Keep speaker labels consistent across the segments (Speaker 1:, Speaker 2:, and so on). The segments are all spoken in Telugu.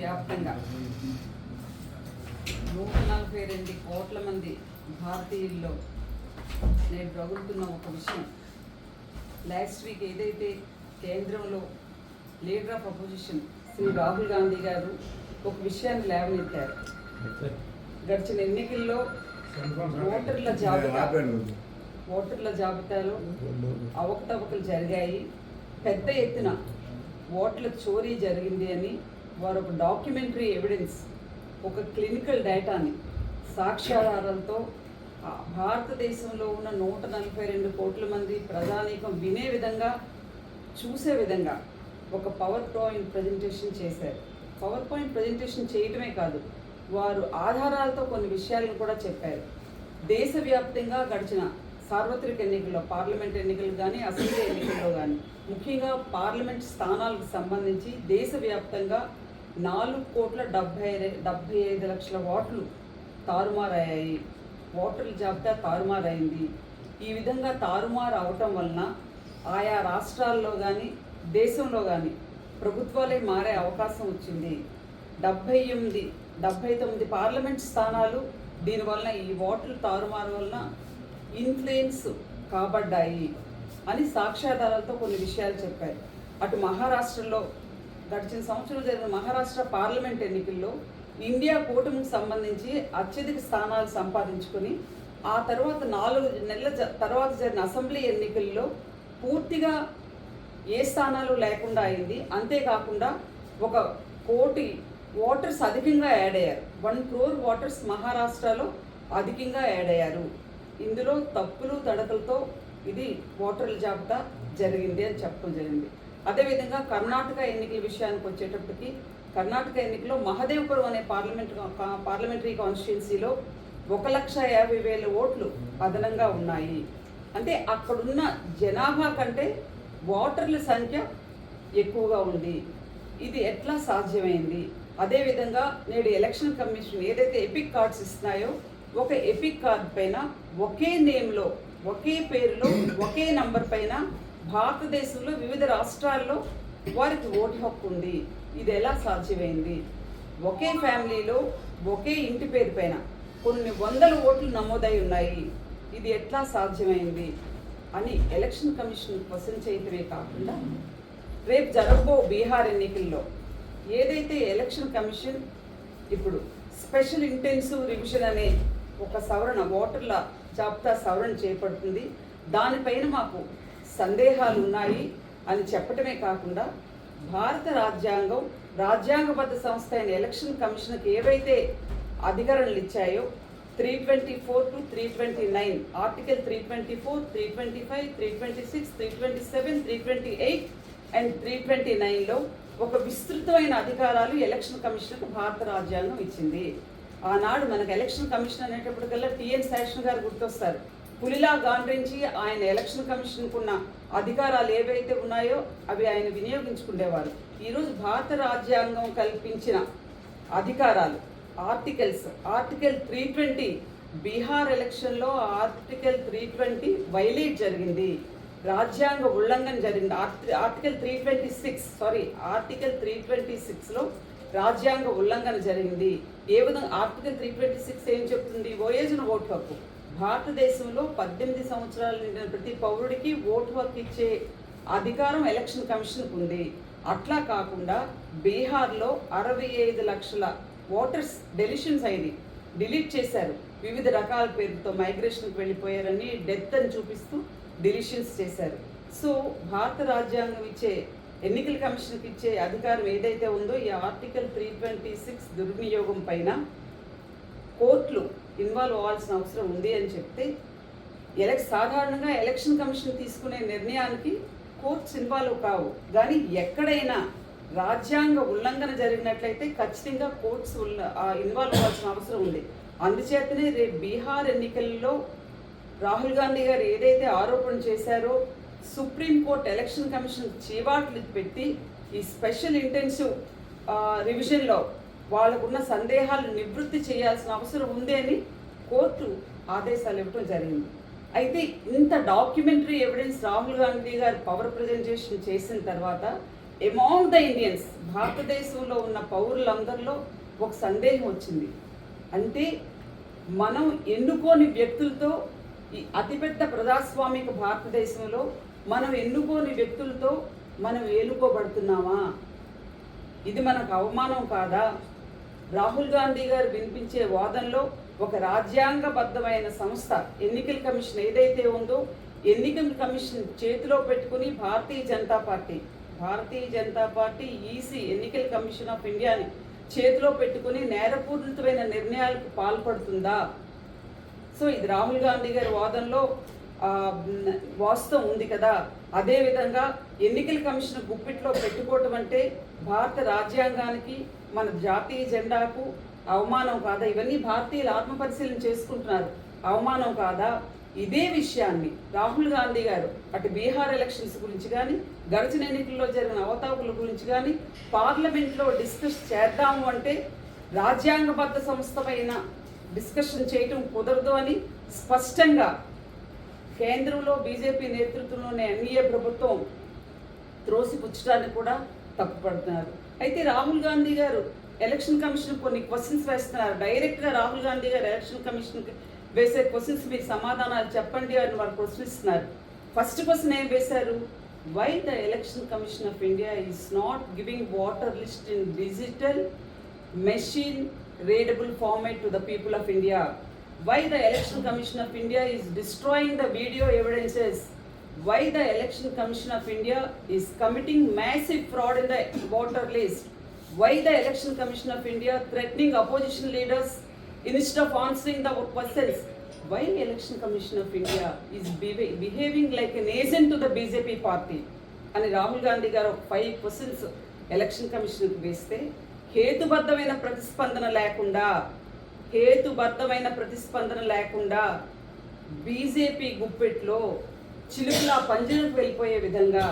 Speaker 1: వ్యాప్తంగా నూట నలభై రెండు కోట్ల మంది భారతీయుల్లో నేను రగులుతున్న ఒక విషయం. లాస్ట్ వీక్ ఏదైతే కేంద్రంలో leader of opposition Sri Rahul Gandhi garu ఒక విషయాన్ని లేవనెత్తారు. గడిచిన ఎన్నికల్లో ఓటర్ల జాబితా ఓటర్ల జాబితాలో అవకతవకలు జరిగాయి. పెద్ద ఎత్తున ఓట్ల చోరీ జరిగింది అని వారు ఒక డాక్యుమెంటరీ ఎవిడెన్స్ ఒక క్లినికల్ డేటాని సాక్ష్యాధారాలతో భారతదేశంలో ఉన్న నూట నలభై రెండు కోట్ల మంది ప్రజానీకం వినే విధంగా చూసే విధంగా ఒక పవర్ పాయింట్ ప్రజెంటేషన్ చేశారు. పవర్ పాయింట్ ప్రజెంటేషన్ చేయటమే కాదు వారు ఆధారాలతో కొన్ని విషయాలను కూడా చెప్పారు. దేశవ్యాప్తంగా గడిచిన సార్వత్రిక ఎన్నికల్లో పార్లమెంట్ ఎన్నికలు కానీ అసెంబ్లీ ఎన్నికల్లో కానీ ముఖ్యంగా పార్లమెంట్ స్థానాలకు సంబంధించి దేశవ్యాప్తంగా నాలుగు కోట్ల డెబ్బై డెబ్బై ఐదు లక్షల ఓట్లు తారుమారయ్యాయి. ఓటర్ల జాబితా తారుమారైంది. ఈ విధంగా తారుమారు అవటం వలన ఆయా రాష్ట్రాల్లో కానీ దేశంలో కానీ ప్రభుత్వాలే మారే అవకాశం వచ్చింది. డెబ్భై ఎనిమిది డెబ్భై తొమ్మిది పార్లమెంట్ స్థానాలు దీనివల్ల ఈ ఓట్లు తారుమారు వలన ఇన్ఫ్లుయెన్స్ కాబడ్డాయి అని సాక్ష్యాధారాలతో కొన్ని విషయాలు చెప్పారు. అటు మహారాష్ట్రలో గడిచిన సంవత్సరం జరిగిన మహారాష్ట్ర పార్లమెంట్ ఎన్నికల్లో ఇండియా కూటమికి సంబంధించి అత్యధిక స్థానాలు సంపాదించుకొని ఆ తర్వాత నాలుగు నెలల జ- తర్వాత జరిగిన అసెంబ్లీ ఎన్నికల్లో పూర్తిగా ఏ స్థానాలు లేకుండా అయింది. అంతేకాకుండా ఒక కోటి ఓటర్స్ అధికంగా యాడ్ అయ్యారు. వన్ క్రోర్ ఓటర్స్ మహారాష్ట్రలో అధికంగా యాడ్ అయ్యారు. ఇందులో తప్పులు తడకలతో ఇది ఓటర్ల జాబితా జరిగింది అని చెప్పడం జరిగింది. అదేవిధంగా కర్ణాటక ఎన్నికల విషయానికి వచ్చేటప్పటికి కర్ణాటక ఎన్నికలో మహదేవ్పురం అనే పార్లమెంట్ పార్లమెంటరీ కాన్స్టిట్యున్సీలో ఒక లక్ష యాభై వేల ఓట్లు అదనంగా ఉన్నాయి. అంటే అక్కడున్న జనాభా కంటే ఓటర్ల సంఖ్య ఎక్కువగా ఉంది. ఇది ఎట్లా సాధ్యమైంది? అదేవిధంగా నేడు ఎలక్షన్ కమిషన్ ఏదైతే ఎపిక్ కార్డ్స్ ఇస్తున్నాయో ఒక ఎపిక్ కార్డ్ పైన ఒకే నేమ్లో ఒకే పేరులో ఒకే నంబర్ పైన భారతదేశంలో వివిధ రాష్ట్రాల్లో వారికి ఓటు హక్కు ఉంది. ఇది ఎలా సాధ్యమైంది? ఒకే ఫ్యామిలీలో ఒకే ఇంటి పేరు పైన కొన్ని వందల ఓట్లు నమోదై ఉన్నాయి. ఇది ఎట్లా సాధ్యమైంది? అని ఎలక్షన్ కమిషన్ క్వశ్చన్ చేయటమే కాకుండా రేపు జరగబో బీహార్ ఎన్నికల్లో ఏదైతే ఎలక్షన్ కమిషన్ ఇప్పుడు స్పెషల్ ఇంటెన్సివ్ రివిజన్ అనే ఒక సవరణ ఓటర్ల జాబితా సవరణ చేపడుతుంది. దానిపైన మాకు సందేహాలు ఉన్నాయి అని చెప్పటమే కాకుండా భారత రాజ్యాంగం రాజ్యాంగబద్ధ సంస్థ అయిన ఎలక్షన్ కమిషన్కి ఏవైతే అధికారాలు ఇచ్చాయో three twenty four to three twenty nine article three twenty four three twenty five three twenty six three twenty seven three twenty eight and three twenty నైన్లో ఒక విస్తృతమైన అధికారాలు ఎలక్షన్ కమిషన్కు భారత రాజ్యాంగం ఇచ్చింది. ఆనాడు మనకు ఎలక్షన్ కమిషన్ అనేటప్పటికల్లా టిఎన్ శేషన్ గారు గుర్తొస్తారు. పులిలా గాండ్రించి ఆయన ఎలక్షన్ కమిషన్కున్న అధికారాలు ఏవైతే ఉన్నాయో అవి ఆయన వినియోగించుకునేవారు ఈరోజు భారత రాజ్యాంగం కల్పించిన అధికారాలు articles article three twenty Bihar ఎలక్షన్లో ఆర్టికల్ త్రీ ట్వంటీ వైలేట్ జరిగింది. రాజ్యాంగ ఉల్లంఘన జరిగింది. ఆర్టి- article three twenty six sorry article three twenty సిక్స్లో రాజ్యాంగ ఉల్లంఘన జరిగింది. ఏ విధంగా ఆర్టికల్ త్రీ ట్వంటీ సిక్స్ ఏం చెప్తుంది? ఓయేజ్ను ఓటు హక్కు. భారతదేశంలో పద్దెనిమిది సంవత్సరాలు నిండిన ప్రతి పౌరుడికి ఓటు హక్కు ఇచ్చే అధికారం ఎలక్షన్ కమిషన్కు ఉంది. అట్లా కాకుండా బీహార్లో అరవై ఐదు లక్షల ఓటర్స్ డెలిషన్స్ అయింది. డిలీట్ చేశారు. వివిధ రకాల పేరుతో మైగ్రేషన్కి వెళ్ళిపోయారని డెత్ అని చూపిస్తూ డిలిషన్స్ చేశారు. సో భారత రాజ్యాంగం ఇచ్చే ఎన్నికల కమిషన్కి ఇచ్చే అధికారం ఏదైతే ఉందో ఈ ఆర్టికల్ త్రీ ట్వంటీ సిక్స్ దుర్వినియోగం పైన కోర్టులు ఇన్వాల్వ్ అవ్వాల్సిన అవసరం ఉంది అని చెప్తే ఎలక్ సాధారణంగా ఎలక్షన్ కమిషన్ తీసుకునే నిర్ణయానికి కోర్ట్స్ ఇన్వాల్వ్ కావు. కానీ ఎక్కడైనా రాజ్యాంగ ఉల్లంఘన జరిగినట్లయితే ఖచ్చితంగా కోర్ట్స్ ఇన్వాల్వ్ అవ్వాల్సిన అవసరం ఉంది. అందుచేతనే రేపు బీహార్ ఎన్నికల్లో రాహుల్ గాంధీ గారు ఏదైతే ఆరోపణ చేశారో సుప్రీంకోర్టు ఎలక్షన్ కమిషన్ చీవాట్లు పెట్టి ఈ స్పెషల్ ఇంటెన్సివ్ రివిజన్లో వాళ్ళకున్న సందేహాలు నివృత్తి చేయాల్సిన అవసరం ఉంది అని కోర్టు ఆదేశాలు ఇవ్వడం జరిగింది. అయితే ఇంత డాక్యుమెంటరీ ఎవిడెన్స్ రాహుల్ గాంధీ గారు పవర్ ప్రజెంటేషన్ చేసిన తర్వాత ఎమాంగ్ ద ఇండియన్స్ భారతదేశంలో ఉన్న పౌరులందరిలో ఒక సందేహం వచ్చింది. అంటే మనం ఎన్నుకోని వ్యక్తులతో ఈ అతిపెద్ద ప్రజాస్వామిక భారతదేశంలో మనం ఎన్నుకోని వ్యక్తులతో మనం ఏలుకోబడుతున్నామా? ఇది మనకు అవమానం కాదా? రాహుల్ గాంధీ గారు వినిపించే వాదనలో ఒక రాజ్యాంగబద్ధమైన సంస్థ ఎన్నికల కమిషన్ ఏదైతే ఉందో ఎన్నికల కమిషన్ చేతిలో పెట్టుకుని భారతీయ జనతా పార్టీ భారతీయ జనతా పార్టీ ఈసీ ఎన్నికల కమిషన్ ఆఫ్ ఇండియాని చేతిలో పెట్టుకుని నేరపూరితమైన నిర్ణయాలకు పాల్పడుతుందా? సో ఇది రాహుల్ గాంధీ గారి వాదనలో వాస్తవం ఉంది కదా. అదేవిధంగా ఎన్నికల కమిషన్ గుప్పిట్లో పెట్టుకోవటం అంటే భారత రాజ్యాంగానికి మన జాతీయ జెండాకు అవమానం కాదా? ఇవన్నీ భారతీయులు ఆత్మపరిశీలన చేసుకుంటున్నారు. అవమానం కాదా? ఇదే విషయాన్ని రాహుల్ గాంధీ గారు అటు బీహార్ ఎలక్షన్స్ గురించి కానీ గడిచిన ఎన్నికల్లో జరిగిన అవతాపుల గురించి కానీ పార్లమెంట్లో డిస్కస్ చేద్దాము అంటే రాజ్యాంగబద్ధ సంస్థమైన డిస్కషన్ చేయటం కుదరదు అని స్పష్టంగా కేంద్రంలో బీజేపీ నేతృత్వంలోనే ఎన్ఏ ప్రభుత్వం త్రోసిపుచ్చడానికి కూడా తప్పుపడుతున్నారు. అయితే రాహుల్ గాంధీ గారు ఎలక్షన్ కమిషన్ కొన్ని క్వశ్చన్స్ వేస్తున్నారు. డైరెక్ట్గా రాహుల్ గాంధీ గారు ఎలక్షన్ కమిషన్కి వేసే క్వశ్చన్స్ మీరు సమాధానాలు చెప్పండి అని వారు ప్రశ్నిస్తున్నారు. ఫస్ట్ క్వశ్చన్ ఏం వేశారు? Why the election commission of India is not giving voter list in digital machine readable format to the people of India why the election commission of India is destroying the video evidences Why the Election Commission of India is committing massive fraud in the voter list. Why the Election Commission of India threatening opposition leaders instead of answering the questions. Why Election Commission of India is beha- behaving like an agent to the BJP party. అని రాహుల్ గాంధీ గారు ఒక ఫైవ్ క్వశ్చన్స్ ఎలక్షన్ కమిషన్కి వేస్తే హేతుబద్ధమైన ప్రతిస్పందన లేకుండా హేతుబద్ధమైన ప్రతిస్పందన లేకుండా బీజేపీ గుప్పెట్లో చిలుకులా పంజరకు వెళ్ళిపోయే విధంగా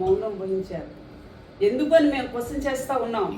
Speaker 1: మౌనం వహించారు. ఎందుకని మేము క్వశ్చన్ చేస్తూ ఉన్నాం?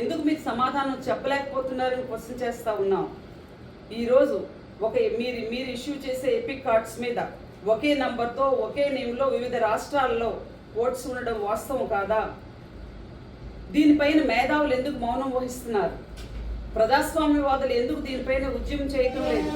Speaker 1: ఎందుకు మీరు సమాధానం చెప్పలేకపోతున్నారని క్వశ్చన్ చేస్తూ ఉన్నాం? ఈరోజు ఒక మీరు మీరు ఇష్యూ చేసే ఎపిక్ కార్డ్స్ మీద ఒకే నంబర్తో ఒకే నేమ్లో వివిధ రాష్ట్రాల్లో ఓట్స్ ఉండడం వాస్తవం కాదా? దీనిపైన మేధావులు ఎందుకు మౌనం వహిస్తున్నారు? ప్రజాస్వామ్యవాదులు ఎందుకు దీనిపైన ఉద్యమం చేయటం లేదు?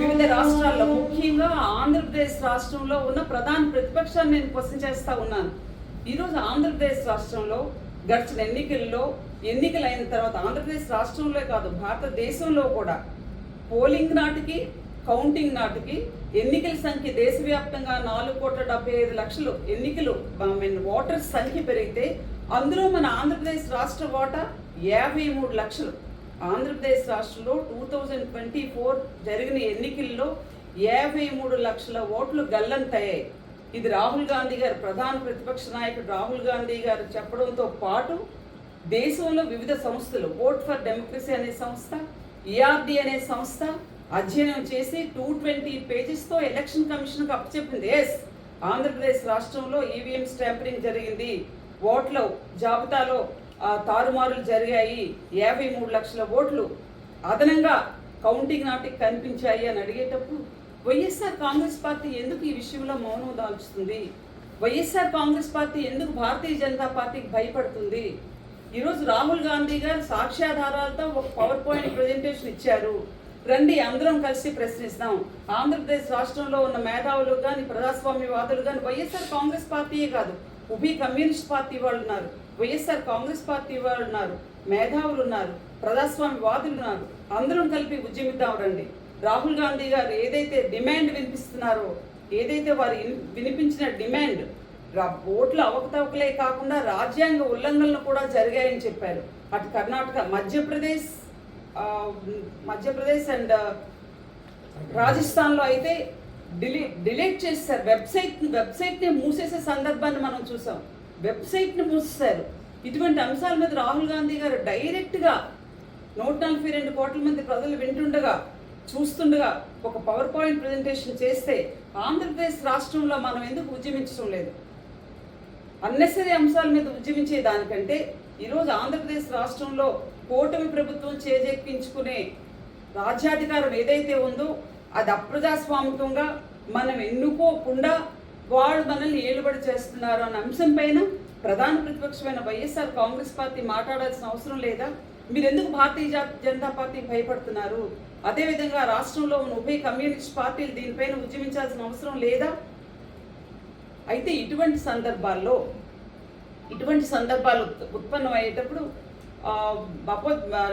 Speaker 1: వివిధ రాష్ట్రాల్లో ముఖ్యంగా ఆంధ్రప్రదేశ్ రాష్ట్రంలో ఉన్న ప్రధాన ప్రతిపక్షాన్ని నేను క్వశ్చన్ చేస్తా ఉన్నాను. ఈరోజు ఆంధ్రప్రదేశ్ రాష్ట్రంలో గడిచిన ఎన్నికల్లో ఎన్నికలైన తర్వాత ఆంధ్రప్రదేశ్ రాష్ట్రంలో కాదు భారతదేశంలో కూడా పోలింగ్ నాటికి కౌంటింగ్ నాటికి ఎన్నికల సంఖ్య దేశవ్యాప్తంగా నాలుగు కోట్ల డెబ్బై ఐదు లక్షలు ఎన్నికలు మీన్ ఓటర్స్ సంఖ్య పెరిగితే అందులో మన ఆంధ్రప్రదేశ్ రాష్ట్ర ఓటా యాభై మూడు లక్షలు. ఆంధ్రప్రదేశ్ రాష్ట్రంలో టూ థౌజండ్ ట్వంటీ ఫోర్ జరిగిన ఎన్నికల్లో యాభై మూడు లక్షల ఓట్లు గల్లంతయ్యాయి. ఇది రాహుల్ గాంధీ గారు ప్రధాన ప్రతిపక్ష నాయకుడు రాహుల్ గాంధీ గారు చెప్పడంతో పాటు దేశంలో వివిధ సంస్థలు ఓట్ ఫర్ డెమోక్రసీ అనే సంస్థ ఈఆర్డి అనే సంస్థ అధ్యయనం చేసి టూ ట్వంటీ పేజెస్తో ఎలక్షన్ కమిషన్కి అప్పచెప్పింది. ఎస్ ఆంధ్రప్రదేశ్ రాష్ట్రంలో ఈవీఎం స్టాంపరింగ్ జరిగింది. ఓట్ల జాబితాలో తారుమారులు జరిగాయి. యాభై మూడు లక్షల ఓట్లు అదనంగా కౌంటింగ్ నాటికి కనిపించాయి అని అడిగేటప్పుడు వైఎస్ఆర్ కాంగ్రెస్ పార్టీ ఎందుకు ఈ విషయంలో మౌనం దాల్చుతుంది? వైఎస్ఆర్ కాంగ్రెస్ పార్టీ ఎందుకు భారతీయ జనతా పార్టీకి భయపడుతుంది? ఈరోజు రాహుల్ గాంధీ గారు సాక్ష్యాధారాలతో ఒక పవర్ పాయింట్ ప్రజెంటేషన్ ఇచ్చారు. రండి అందరం కలిసి ప్రశ్నిస్తాం. ఆంధ్రప్రదేశ్ రాష్ట్రంలో ఉన్న మేధావులు కానీ ప్రజాస్వామ్యవాదులు కానీ వైఎస్ఆర్ కాంగ్రెస్ పార్టీయే కాదు ఉభయ కమ్యూనిస్ట్ పార్టీ వాళ్ళు ఉన్నారు వైఎస్ఆర్ కాంగ్రెస్ పార్టీ వాళ్ళు ఉన్నారు మేధావులు ఉన్నారు ప్రజాస్వామ్యవాదులు ఉన్నారు. అందరం కలిపి ఉద్యమిద్దాం రండి. రాహుల్ గాంధీ గారు ఏదైతే డిమాండ్ వినిపిస్తున్నారో ఏదైతే వారు వినిపించిన డిమాండ్ ఓట్లు ఓట్ల అవకతవకలే కాకుండా రాజ్యాంగ ఉల్లంఘనలు కూడా జరిగాయని చెప్పారు. అటు కర్ణాటక మధ్యప్రదేశ్ మధ్యప్రదేశ్ అండ్ రాజస్థాన్లో అయితే డిలీ డిలీట్ చేశారు. వెబ్సైట్ వెబ్సైట్ని మూసేసే సందర్భాన్ని మనం చూసాం. వెబ్సైట్ని మూసేశారు. ఇటువంటి అంశాల మీద రాహుల్ గాంధీ గారు డైరెక్ట్గా నూట నలభై రెండు కోట్ల మంది ప్రజలు వింటుండగా చూస్తుండగా ఒక పవర్ పాయింట్ ప్రజెంటేషన్ చేస్తే ఆంధ్రప్రదేశ్ రాష్ట్రంలో మనం ఎందుకు ఉద్యమించడం లేదు? అన్నెసరీ అంశాల మీద ఉద్యమించే దానికంటే ఈరోజు ఆంధ్రప్రదేశ్ రాష్ట్రంలో కూటమి ప్రభుత్వం చేజెక్కించుకునే రాజ్యాధికారం ఏదైతే ఉందో అది అప్రజాస్వామికంగా మనం ఎన్నుకోకుండా వాళ్ళు మనల్ని ఏలుబడి చేస్తున్నారు అన్న అంశం పైన ప్రధాన ప్రతిపక్షమైన వైఎస్ఆర్ కాంగ్రెస్ పార్టీ మాట్లాడాల్సిన అవసరం లేదా? మీరు ఎందుకు భారతీయ జనతా పార్టీ భయపడుతున్నారు? అదేవిధంగా రాష్ట్రంలో ఉన్న ఉభయ కమ్యూనిస్ట్ పార్టీలు దీనిపైన ఉద్యమించాల్సిన అవసరం లేదా? అయితే ఇటువంటి సందర్భాల్లో ఇటువంటి సందర్భాలు ఉత్పన్నం ఉత్పన్నమయ్యేటప్పుడు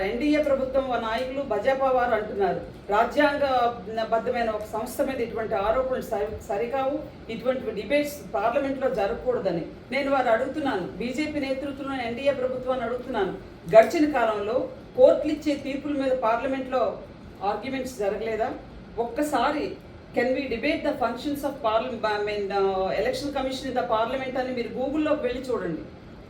Speaker 1: ఎన్డీఏ ప్రభుత్వం నాయకులు బజాపా వారు అంటున్నారు. రాజ్యాంగబద్ధమైన ఒక సంస్థ మీద ఇటువంటి ఆరోపణలు సరి సరికావు. ఇటువంటి డిబేట్స్ పార్లమెంట్లో జరగకూడదని. నేను వారు అడుగుతున్నాను. బీజేపీ నేతృత్వంలో ఎన్డీఏ ప్రభుత్వాన్ని అడుగుతున్నాను. గడిచిన కాలంలో కోర్టులు ఇచ్చే తీర్పుల మీద పార్లమెంట్లో ఆర్గ్యుమెంట్స్ జరగలేదా? ఒక్కసారి can we debate the functions of parliament I mean election commission in the parliament అని మీరు గూగుల్లోకి వెళ్ళి చూడండి.